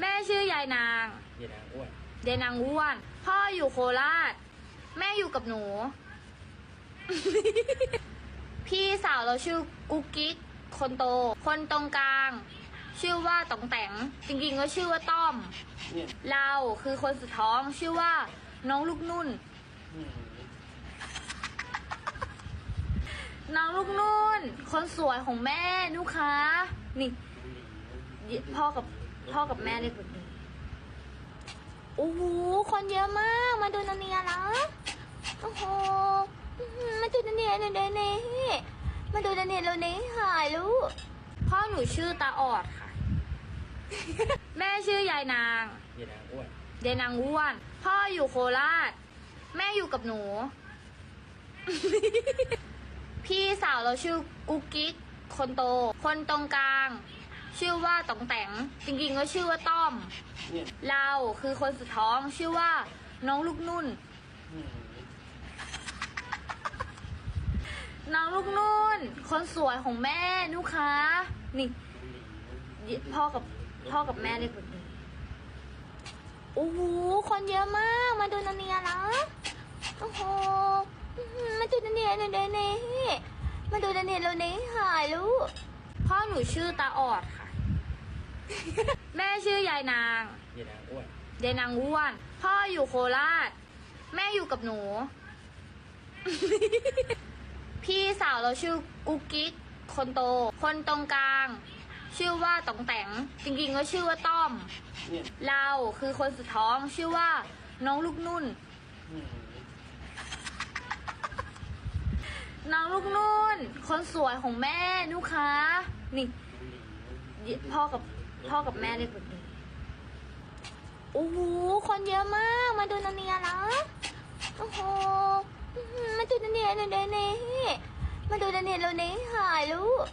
แม่ชื่อยายนาง เย็นนางอ้วนยายนางอ้วน พ่ออยู่โคราช แม่อยู่กับหนู พี่สาวเราชื่อกุ๊กกิ๊ก คนโต คนตรงกลาง ชื่อว่าตองแต่งจริงๆก็ชื่อว่าต้อม เนี่ยเราคือคนสุดท้องชื่อว่า น้องลูกนุ่น อืมน้องลูกนุ่น คนสวยของแม่นุคะนี่ พ่อกับ พ่อกับแม่เรียกแบบนี้โอ้โห คนเยอะมาก มาดูนาเนียนะโอ้โหอื้อหือมาดูนาเนียเดี๋ยวนี้มาดูนาเนียเรานี้หายลูก พ่อหนูชื่อตาออดค่ะ แม่ชื่อยายนางเย็นนางอ้วนยายนางอ้วน พ่ออยู่โคราช แม่อยู่กับหนู พี่สาวเราชื่อกุ๊กกิ๊ก คนโต คนตรงกลาง ชื่อว่าตองแต่งจริงๆก็ชื่อว่าต้อมเนี่ยเราคือคนสุดท้องชื่อว่าน้องลูกนุ่นอืมน้องลูกนุ่น คนสวยของแม่นุคะนี่พ่อกับพ่อกับแม่เรียกแบบนี้โอ้โหคนเยอะมาก มาดูนาเนียนะโอ้โหอื้อหือมาดูนาเนียเดี๋ยวนี้มาดูนาเนียเรานี้หายลูกพ่อหนูชื่อตาออดค่ะ แม่ชื่อยายนางเย็นนางอ้วนยายนางอ้วน พ่ออยู่โคราช แม่อยู่กับหนู พี่สาวเราชื่อกุ๊กกิ๊ก คนโต คนตรงกลาง ชื่อว่าตองแต่งจริงๆก็ชื่อว่าต้อม เนี่ยเราคือคนสุดท้องชื่อว่าน้องลูกนุ่น อืมน้องลูกนุ่น คนสวยของแม่นุคะนี่ พ่อกับ พ่อกับแม่เรียกแบบนี้โอ้โห คนเยอะมาก มาดูนาเนียนะโอ้โหอื้อหือมาดูนาเนียเดี๋ยวนี้มาดูนาเนียเรานี้หายลูก